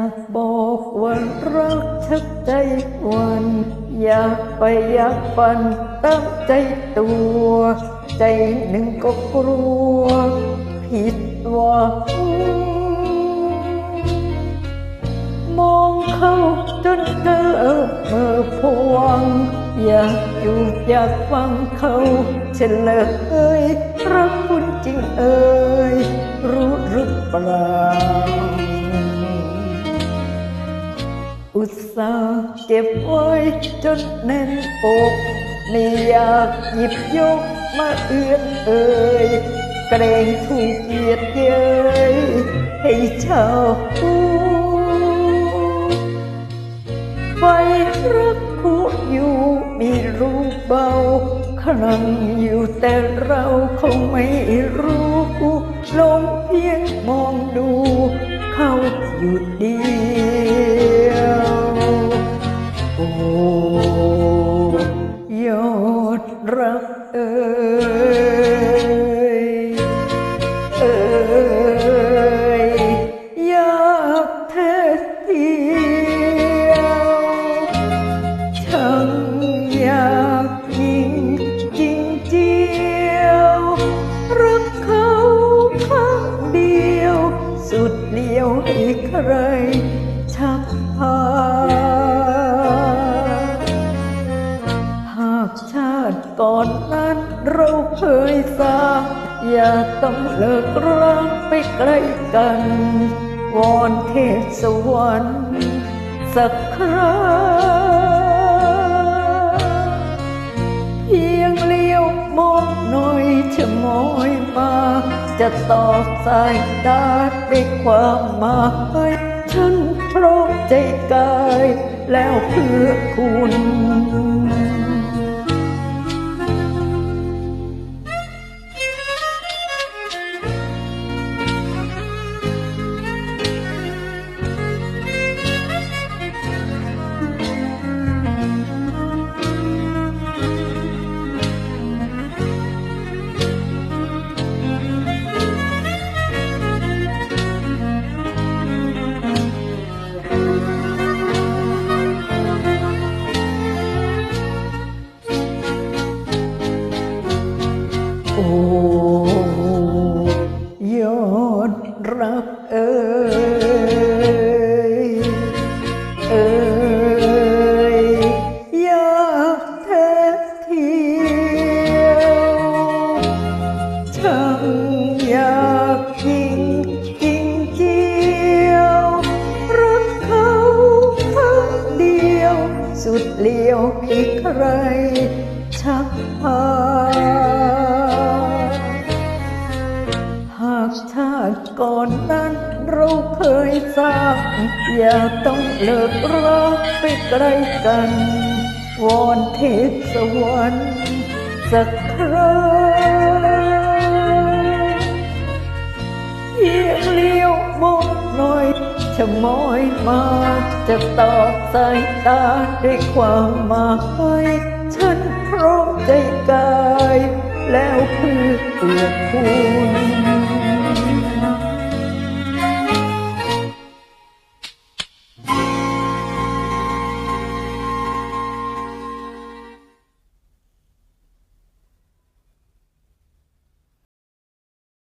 ากบอกว่ารักชักใจวัน อยากไปอยากฝันตั้งใจตัว ใจหนึ่งก็กลัว ผิดหวังมองเขาจนเกิดเมื่อพวง อยากอยู่อยากฟังเขาเฉลยรักคุณจริงเอ่ยรู้หรือเปล่า เก็บไว้จนแน่นอกไม่อยากหยิบยกมาเอื้อนเอ่ยเกรงถูกเหยียดเย้ยให้ชาวผู้ไฟรักผู้อยู่มีรูปเบาคลั่งอยู่แต่เราคงไม่รู้ลงเพียงมองดู เขาอยู่เดี รักเขาข้างเดียว สุดเลี้ยวให้ใครชักพาหากชาติก่อนนั้นเราเคยสร้างอย่าต้องเลิกรักไปไกลกัน วอนเทพสวรรค์สักครา จะต่อสายตาด้วยความหมายฉันพร้อมใจกายแล้วเพื่อคุณ ยอดรักเอ่ยเอ่ยอยากแท้เที่ยวช่างอยากยิงจริงเจียวรักเขาข้างเดียว สุดเลี้ยวให้ใครชักพา ก่อนนั้นเราเคยสร้างอย่าต้องเลิกรักไปไกลกันวอนเทพสวรรค์สักคราเพียงเลี้ยวมองหน่อยชะมอยมาจะตอบสายตาด้วยความหมายฉันพร้อมใจกาย แล้วเพื่อเพื่อคุณ